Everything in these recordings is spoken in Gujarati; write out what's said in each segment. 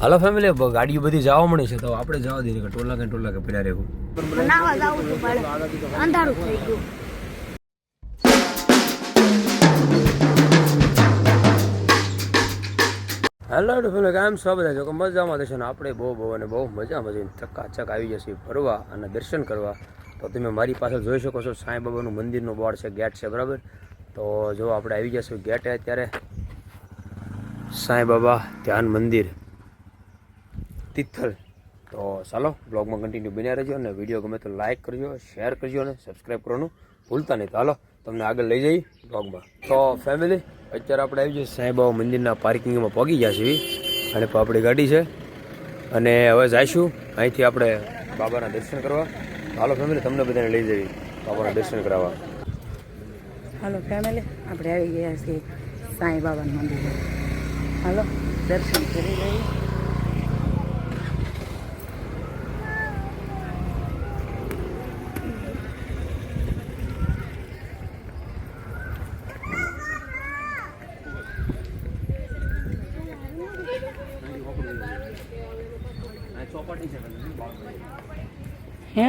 હાલો ફેમિલી ગાડીઓ બધી જવા મળી છે તો આપણે જવા દઈએ. કે ટોલા કે ટોલા કે પડ્યા રહેવું અંધારું થઈ ગયું. હેલો ફેમિલી કેમ છો બધા? જો મજામાં થશે ને આપણે બહુ બહુ અને બહુ મજા જઈને ચકાચક આવી જશે ફરવા અને દર્શન કરવા. તો તમે મારી પાસે જોઈ શકો છો સાંઈ બાબાનું મંદિરનું બોર્ડ છે ગેટ છે બરાબર? તો જો આપણે આવી જશું ગેટે અત્યારે. સાંઈ બાબા ધ્યાન મંદિર. તિથલ. તો ચાલો, બ્લોગમાં કન્ટિન્યુ બન્યા રહેજો અને વીડિયો ગમે તો લાઇક કરજો શેર કરજો અને સબસ્ક્રાઈબ કરવાનું ભૂલતા નહીં. તો હાલો, તમને આગળ લઈ જઈએ બ્લોગમાં. તો ફેમિલી અત્યારે આપણે આવી જઈએ સાંઈબાબા મંદિરના પાર્કિંગમાં પહોંચી ગયા છીએ. અને આપણી ગાડી છે. અને હવે જઈશું. અહીંથી આપણે બાબાના દર્શન કરવા. હાલો ફેમિલી તમને બધાને લઈ જઈએ બાબાના દર્શન કરાવવા. હાલો ફેમિલી આપણે આવી ગયા છીએ સાંઈ બાબાના મંદિરે. હાલો, દર્શન કરી લઈએ. હે?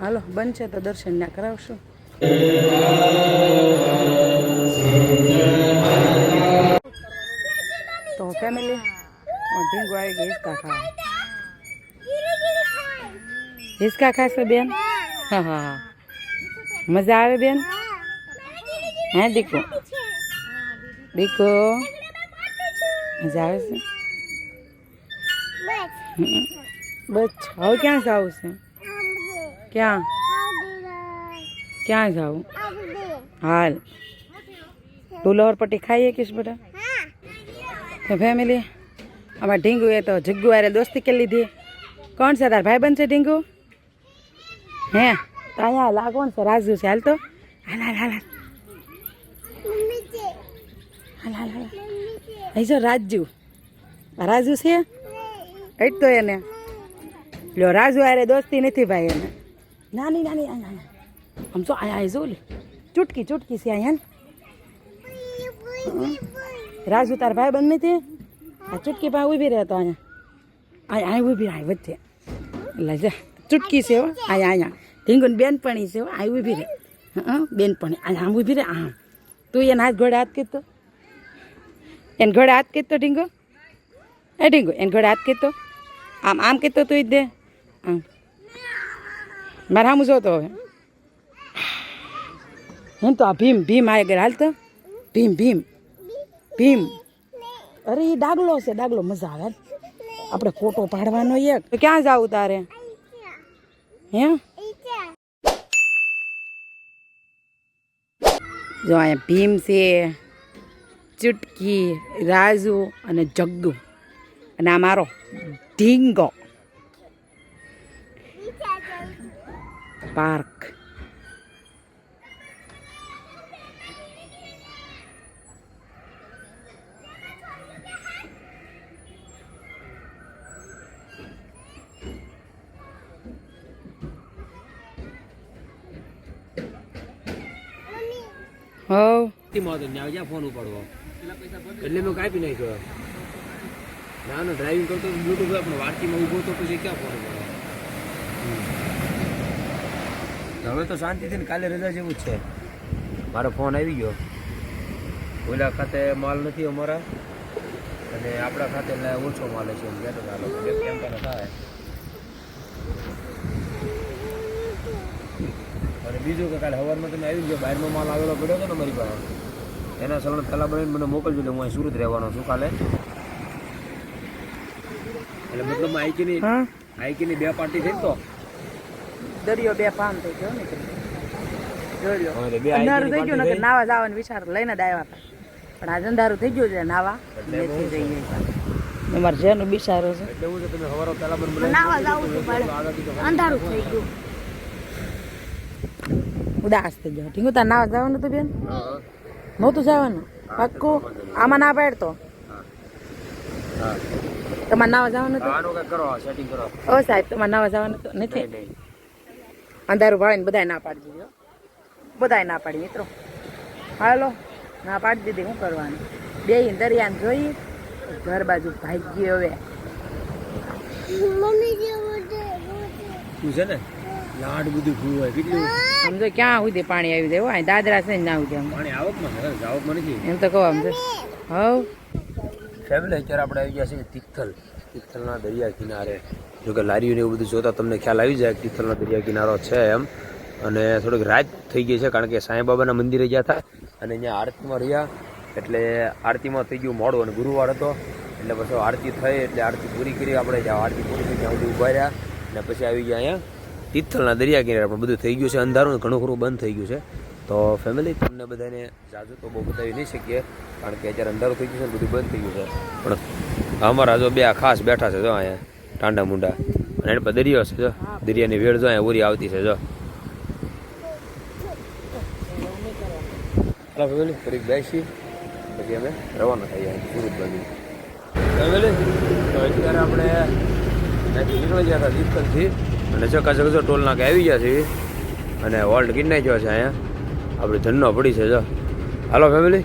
હાલો બનશે તો દર્શન ના કરાવશું. તો ફેમિલી ઢીંગો આવી ગઈ હિસકા ખા હિસકા ખાશો બેન? હા હા હા. મજા આવે બેન? હે દીકુ દીકુ મજા આવે છે? હમ. બસ હવે ક્યાં જવું છે ક્યાં ક્યાં જાવું હાલ તું લહરપટ્ટી ખાઈએ કીશ બેટા તો ફેમિલી આમાં ઢીંગુ એ તો જગ્ગુ આરે દોસ્તી કરી લીધી કોણ છે તાર ભાઈ બનશે ઢીંગુ હે તો અહીંયા હાલ આ કોણ છે રાજુ છે હાલ તો હાલ હાલ હાલ હાલ હાલ હાલ હાલ અહીં જો રાજુ આ રાજુ છે એટ તો એને લ્યો રાજુ અરે દોસ્તી નથી ભાઈ એને. નાની નાની અહીંયા આમ જો અહીંયા અહીં જો ચૂટકી ચૂટકી છે અહીંયા. રાજુ તાર ભાઈ બંધ નથી આ ચૂટકી ભાઈ ઊભી રહેતો અહીંયા. અહીંયા અહીં ઊભી અહીં વચ્ચે એટલે જા ચૂટકી છે, હો. અહીંયા અહીંયા ઢીંગુન બેનપણી છે, હો. અહીં ઊભી રહે. હા બેનપણી. અહીંયા આમ ઊભી રહે, આમ. તું એને હાથ ઘોડે હાથ કીધો એને ઘોડે હાથ કીધો ઢીંગો? એ ઢીંગો? એને ઘોડે હાથ કીધો આમ આમ કીધો તું જ દે. મારે આમ જોતો હવે. હું તો આ ભીમ ભીમ આ આગળ હાલતો. ભીમ ભીમ. ભીમ. અરે એ ડાગલો છે, ડાગલો મજા આવે. આપણે ફોટો પાડવાનો એક. તો ક્યાં જાવું તારે? હે? જો અહીંયા ભીમ છે, ચુટકી, રાજુ અને જગ્ગુ. અને આ મારો ઢીંગો. પાર્ક હવ. માં તો ન્યા આવજા ફોન ઉપાડવો. એટલે મેં કાપી નાખ્યો ના ના ડ્રાઇવિંગ કરતો બ્લુટૂથ આપણે વાર્તીમાં ઊભો તો પછી ક્યાં ફોન ઉપાડવો હવે તો શાંતિથી ને કાલે રજા જેવું જ છે. મારો ફોન આવી ગયો. ઓલા ખાતે માલ નથી અમારા. અને આપણા ખાતે ઓછો માલ છે એમ કહેતો હતા. આ લોકો થાય. અને બીજું કે કાલે સવારમાં તમે આવી ગયો બહારનો માલ આવેલો પડ્યો હતો ને મારી પાસે એના સલણ પહેલાં બનીને મને મોકલજો એટલે હું અહીં સુરત રહેવાનો છું કાલે. એટલે મતલબ આઈકીની આઈકીની બે પાર્ટી થઈ ને તો? દરિયો બે પામ થઈ ગયો ને જોઈ લો હવે તો બે અંધારું થઈ ગયું ને નાવા જવાનો વિચાર લઈને જ આવ્યા હતા. પણ આજે અંધારું થઈ ગયું છે નાવા. નથી જઈએ. અમારે જેનું બિચારો છે. થઈ. એટલે હું છે તમે સવારે પહેલાં મને નાવા જાવું હતું અંધારું થઈ ગયું. ઉદાસ થઈ ગયો. ઠીક તાર નાવા જવાનું હતું બેન? નહોતું જવાનું? પાક્કું? આમાં ના પાડતો? તમારે નાવા જવાનું હતું? ઓ સાહેબ તમારે નાવા જવાનું હતું? નથી. અંધારું ભાળીને બધાય ના પાડી દીધો બધાય ના પાડી મિત્રો. હાલો ના પાડી દીધી શું કરવાનું? બે દરિયાને જોઈ ઘર બાજુ ભાગી હવે. છે ને? લાડ બધું હોય કેટલું સમજો ક્યાં સુધી પાણી આવી જાય અહીં દાદરા છે ને ના આવી આમ. પાણી આવકમાં આવક આવકમાં નથી? એમ તો કહો આમ છે હવ. ફેમિલી અત્યારે આપણે આવી ગયા છે તિથલ. તિથલના દરિયા કિનારે. જો કે લારીઓને એવું બધું જોતા તમને ખ્યાલ આવી જાય તિથલનો દરિયા કિનારો છે એમ. અને થોડીક રાત થઈ ગઈ છે કારણ કે સાંઈ બાબાના મંદિરે ગયા હતા. અને અહીંયા આરતીમાં રહ્યા. એટલે આરતીમાં થઈ ગયું મોડું અને ગુરુવાર હતો. એટલે પછી આરતી થઈ, એટલે આરતી પૂરી કરી. આપણે જ્યાં આરતી પૂરી થઈ ત્યાં સુધી ઊભા રહ્યા. અને પછી આવી ગયા અહીંયા તિથલના દરિયા કિનારે. પણ બધું થઈ ગયું છે. અંધારું ઘણું ખરું બંધ થઈ ગયું છે. તો ફેમિલી તમને બધાને જાજુ તો બહુ બતાવી નહીં શકીએ. કારણ કે અત્યારે અંધારું થઈ ગયું છે બધું બંધ થઈ ગયું છે. પણ અમારા જો બે ખાસ બેઠા છે જો અહીંયા ટાંડા મુંડા. અને એની પર દરિયો છે જો. દરિયાની વેળ જો અહીંયા ઉરી આવતી છે જો. ફેમિલી ફરી બેસી. પછી અમે રવાના સુરત બાજુ. ફેમિલી? તો અત્યારે આપણે ત્યાંથી નીકળી ગયા હતા અને ચકાચક જો ટોલ નાકે આવી ગયા છે અને વોલ્ટ કિડનાઈ નાખ્યો છે અહીંયા. આપણે ધનનો પડી છે જો. Hello family?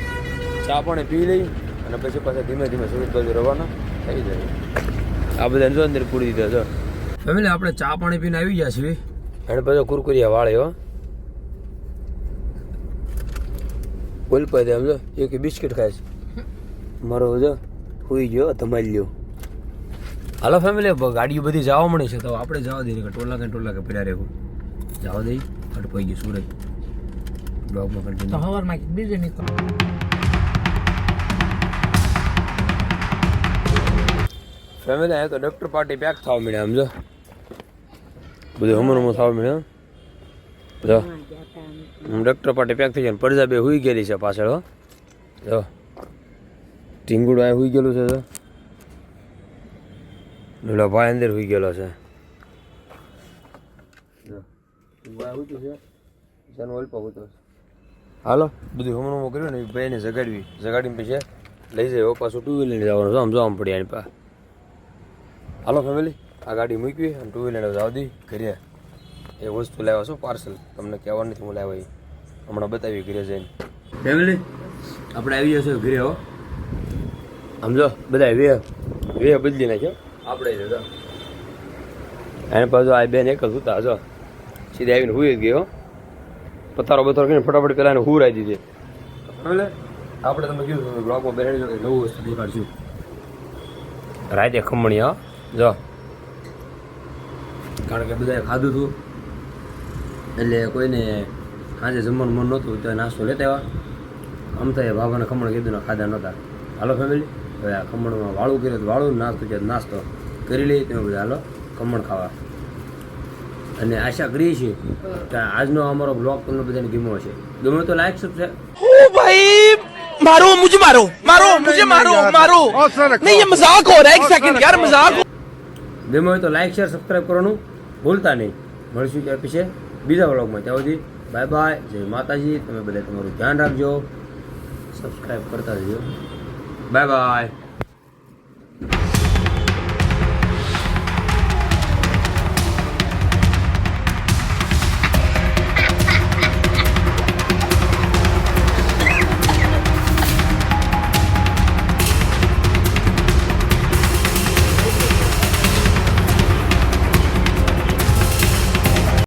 ચા પાણી પી લઈ અને પછી પાછા ધીમે ધીમે સુરત બાજુ રવાના. થઈ જાય. આ બધા જો અંદર પૂરી દીધા જો ફેમિલી આપણે ચા પાણી પીને આવી ગયા છીએ. અને પછી કુરકુરિયા વાળ્યો હો. દે સમજો એક બિસ્કિટ ખાય છે. મારો જો હોઈ ગયો ધમાઈ લ્યો હાલો ફેમિલી ગાડીઓ બધી જવા મળી છે તો આપણે જવા દઈએ. ટોલા કે ટોલા કે પડ્યા રહેવું. જવા દઈ અટપાઈ ગયું સુરત. બ્લોગમાં કન્ટિન્યુ હવારમાં બીજે નીકળો. ફેમિલી અહીંયા તો ડૉક્ટર પાર્ટી પેક થવા મળ્યા આમ જો. બધું હમણ હમણ થવા મળ્યા જો. ડોક્ટર પાર્ટી પેક થઈ જાય ને પડજા બે હુઈ ગયેલી છે પાછળ, હો. જો. ટીંગુડું આ હુઈ ગયેલું છે, જો. ડોલા ભાઈ અંદર હુઈ ગયેલો છે. હાલો, બધું હમણાં કર્યું ને ભાઈ ભાઈને જગાડવી. જગાડીને પછી લઈ જાય પાછું ટુ વ્હીલર જવાનું આમ જવા પડી એની પા હાલો ફેમિલી આ ગાડી મૂકવી અને ટુ વ્હીલર જવા દી ઘરે. એ વસ્તુ લાવ્યા છો પાર્સલ તમને કહેવા નથી હું લાવ્યા હમણાં બતાવી ઘરે જઈને. ફેમિલી આપણે આવી જશે ઘરે હો. સમજો બધા વે વે બદલી નાખ્યો. આપણે જ હતા એને પાછું આ બેન એક જ હતા જો. સીધા આવીને હુઈ જ ગયો પથારો બથારો કરીને ફટાફટ પેલા એને હુરાઈ દીધી. એટલે આપણે તમે કીધું બ્લોગમાં બેસાડી નવું વસ્તુ દેખાડશું. રાતે ખમણી હા. જો. કારણ કે બધાએ ખાધું હતું એટલે કોઈને આજે જમવાનું મન નહોતું તો નાસ્તો લેતા આવ્યા. આમ તો બાબાને ખમણ કીધું ને ખાધા નહોતા. હાલો ફેમિલી હવે આ ખમણમાં વાળું કર્યું વાળું નાસ્તો કે નાસ્તો. કરી લઈએ તો બધા. હાલો ખમણ ખાવા. અને આશા કરીએ છીએ કે આજનો અમારો બ્લોગ તમને બધાને ગીમો છે ગમ્યો તો લાઈક સબસ્ક્રાઇબ ઓ ભાઈ મારો મુજે મારો મારો મુજે મારો મારો. નહીં મજાક હો રહા એક સેકન્ડ યાર મજાક ગમ્યો હોય તો લાઇક શેર સબસ્ક્રાઈબ કરવાનું ભૂલતા નહીં. મળશું ત્યાર પછી બીજા વ્લોગમાં ત્યાં સુધી બાય બાય જય માતાજી. તમે બધા તમારું ધ્યાન રાખજો. સબસ્ક્રાઈબ કરતા રહેજો. Bye bye